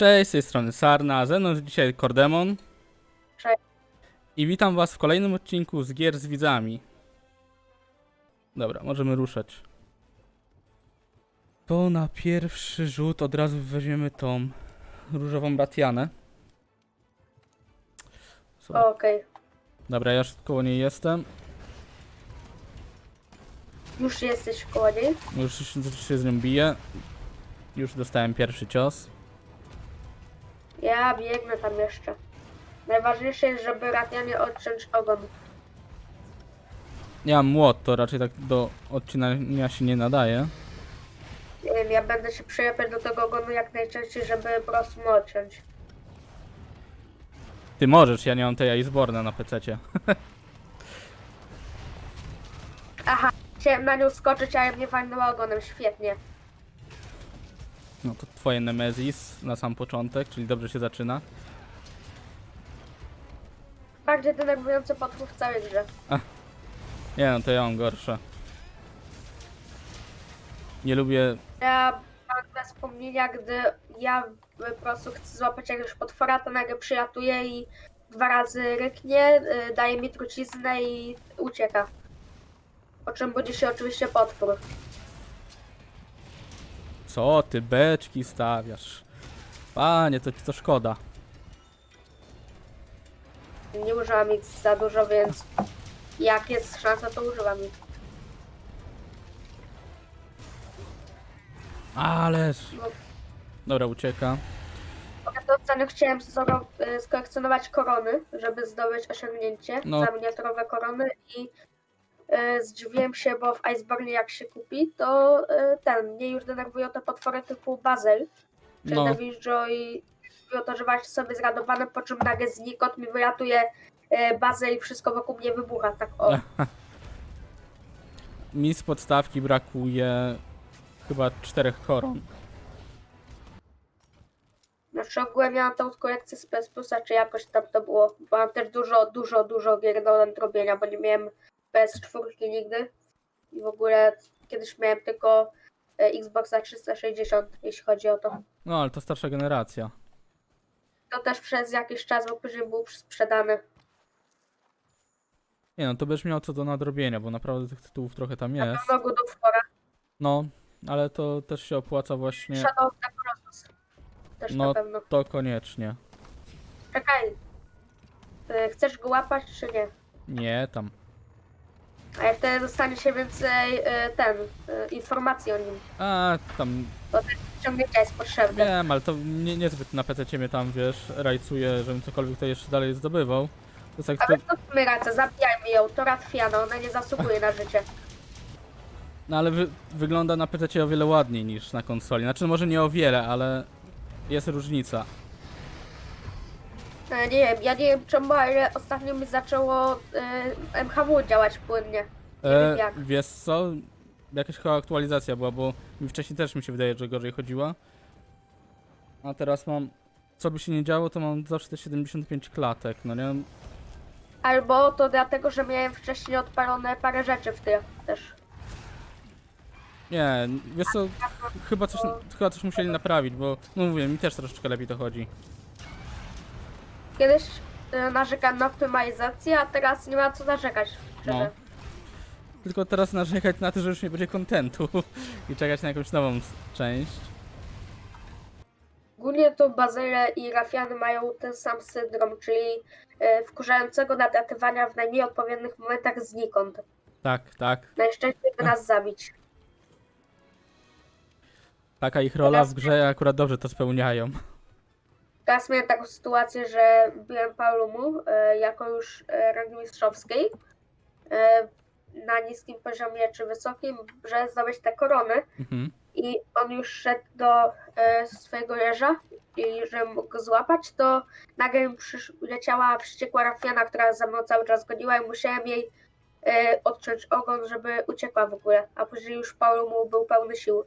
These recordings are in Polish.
Cześć, z tej strony Sarna, a ze mną jest dzisiaj Kordemon. Cześć. I witam was w kolejnym odcinku z Gier z Widzami. Dobra, możemy ruszać. To na pierwszy rzut od razu weźmiemy tą różową Batianę. Okej. Dobra, ja już koło niej jestem. Już jesteś koło niej. Już się, się z nią biję. Już dostałem pierwszy cios. Ja biegnę tam jeszcze. Najważniejsze jest, żeby Ratianie odciąć ogon. Ja mam młot, to raczej tak do odcinania się nie nadaje. Nie wiem, ja będę się przylepiać do tego ogonu jak najczęściej, żeby po prostu mu odciąć. Ty możesz, ja nie mam tej Iceborna na pececie. Aha, chciałem na nią skoczyć, ale mnie walnęła ogonem, świetnie. No to twoje Nemesis na sam początek, czyli dobrze się zaczyna. Bardziej denerwujący potwór w całej grze. Nie no, to ja mam gorsze. Nie lubię... Ja mam te wspomnienia, gdy ja po prostu chcę złapać jakiegoś potwora, to nagle przylatuje i dwa razy ryknie, y, daje mi truciznę i ucieka. Po czym budzi się oczywiście potwór. Co ty beczki stawiasz? Panie, to, to szkoda. Nie używam ich za dużo, więc jak jest szansa, to używam ich. Ależ... No. Dobra, ucieka. Ja ostatnio chciałem zoro- y, skolekcjonować korony, żeby zdobyć osiągnięcie No. za miniaturowe korony i y, zdziwiłem się, bo w Iceborne jak się kupi, to y, ten, mnie już denerwują te potwory typu Bazel, czy No. Joy, i to, że właśnie sobie zradowany, po czym nagle znikąd mi wylatuje y, Bazel i wszystko wokół mnie wybucha, tak o. Mi z podstawki brakuje chyba czterech koron. Znaczy ogółem miałam tą kolekcję z PS Plusa, czy jakoś tam to było. Bo mam też dużo, dużo, dużo gier do nadrobienia, bo nie miałem PS4 nigdy. I w ogóle kiedyś miałem tylko e, Xboxa 360, jeśli chodzi o to. No, ale to starsza generacja. To też przez jakiś czas, bo później był sprzedany. Nie no, to będziesz miał co do nadrobienia, bo naprawdę tych tytułów trochę tam Na jest. pewno God of War, No, ale to też się opłaca właśnie. Shadow of the Colossus. Też No. na pewno. To koniecznie. Czekaj. E, Chcesz go łapać, czy nie? Nie, tam. A jak wtedy dostanie się więcej e, ten, e, informacji o nim. A, tam Bo ten ciągnięcia jest potrzebne. Wiem, ale to nie, niezbyt na PC mnie tam, wiesz, rajcuje, żebym cokolwiek to jeszcze dalej zdobywał. To jest jak Ale to, to sumie rację, zabijajmy ją, to Ratfiana, ona nie zasługuje na życie. no ale wy, wygląda na PC o wiele ładniej niż na konsoli. Znaczy może nie o wiele, ale jest różnica. E, Nie wiem, ja nie wiem czemu, ale ostatnio mi zaczęło e, MHW działać płynnie. Nie E, wiem jak. wiesz co? Jakaś chyba aktualizacja była, bo mi wcześniej też mi się wydaje, że gorzej chodziła. A teraz mam, co by się nie działo, to mam zawsze te 75 klatek, no nie? Albo to dlatego, że miałem wcześniej odpalone parę rzeczy w tym też. Nie, wiesz co, ch- chyba coś, chyba coś musieli naprawić, bo no mówię, mi też troszeczkę lepiej to chodzi. Kiedyś e, narzekałem na optymalizację, a teraz nie ma co narzekać. Szczerze. No. Tylko teraz narzekać na to, że już nie będzie kontentu i czekać na jakąś nową s- część. Ogólnie to Bazyle i Rafiany mają ten sam syndrom, czyli e, wkurzającego nadatywania w najmniej odpowiednich momentach znikąd. Tak, tak. Najszczęśliej by nas zabić. Taka ich rola w grze akurat dobrze to spełniają. Teraz miałem taką sytuację, że byłem Paulumu e, jako już e, rangi mistrzowskiej e, na niskim poziomie czy wysokim, że zdobyć te korony Mhm. i on już szedł do e, swojego jeża i że mógł go złapać, to nagle mi przysz- leciała wściekła Rafiana, która za mną cały czas goniła i musiałem jej e, odciąć ogon, żeby uciekła w ogóle, a później już Paulumu był pełny sił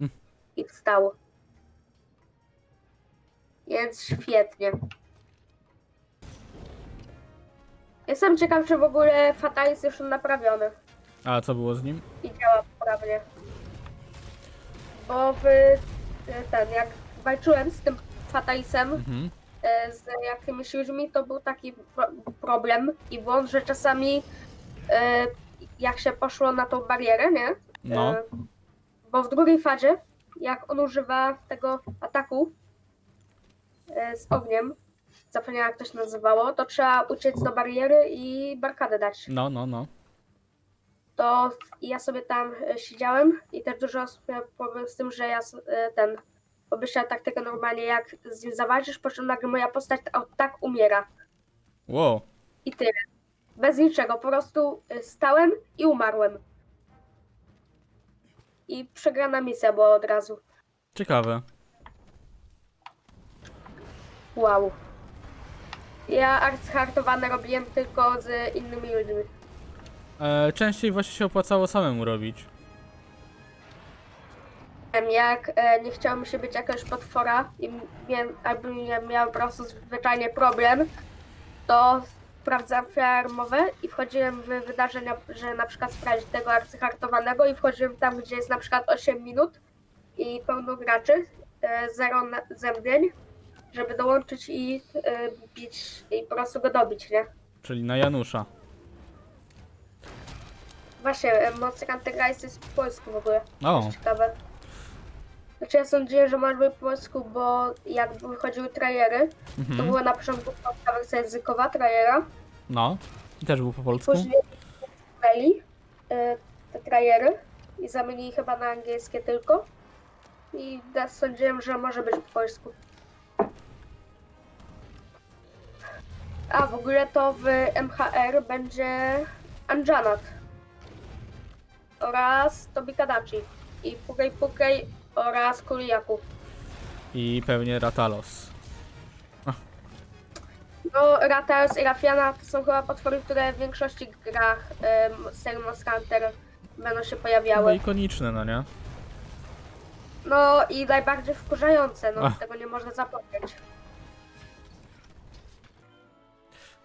Mm. i wstał. Więc świetnie. Jestem ciekaw, czy w ogóle Fatal jest już naprawiony A co było z nim? i działa poprawnie. Bo w ten, jak walczyłem z tym Fatalisem, Mhm. e, z jakimiś ludźmi, to był taki pro problem i błąd, że czasami e, jak się poszło na tą barierę, nie? No. E, bo w drugiej fazie, jak on używa tego ataku e, z ogniem, zapomniałam jak to się nazywało, to trzeba uciec do bariery i barkadę dać. No, no, no. To ja sobie tam e, siedziałem i też dużo osób miało problem z tym, że ja e, ten obmyślałem taktykę normalnie, jak z nim zawalczysz, po czym nagle moja postać tak, umiera. Wow. I tyle. Bez niczego, po prostu stałem i umarłem. I przegrana misja była od razu. Ciekawe. Wow. Ja arcyhartowane robiłem tylko z innymi ludźmi. E, częściej właśnie się opłacało samemu robić. Em, Jak e, nie chciało mi się być jakiegoś potwora i miałem, albo nie miałem po prostu zwyczajnie problem, to sprawdzałem farmowe i wchodziłem w wydarzenia, że na przykład sprawdzić tego arcyhartowanego i wchodziłem tam, gdzie jest na przykład 8 minut i pełno graczy, e, zero na- zemdleń, żeby dołączyć i e, bić i po prostu go dobić, nie? Czyli na Janusza. Właśnie, e, Monster Hunter Rise jest po polsku w ogóle. O, Też ciekawe. Znaczy ja sądziłem, że może być po polsku, bo jak wychodziły trajery, to mhm. była na początku polska wersja językowa trajera, no. I też był po polsku? później y, te trajery i zamienili chyba na angielskie tylko. I ja sądziłem, że może być po polsku. A w ogóle to w MHR będzie Anjanat oraz Tobi Kadachi i Pukej Pukej oraz Kuriaku. I pewnie Ratalos. No, Ratalos i Rafiana to są chyba potwory, które w większości grach um, serii Monster Hunter będą się Chyba pojawiały. ikoniczne, no nie? No i najbardziej wkurzające, no Ach. tego nie można zapomnieć.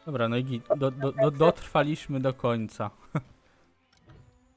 Dobra, no i. Do, do, do, dotrwaliśmy do końca.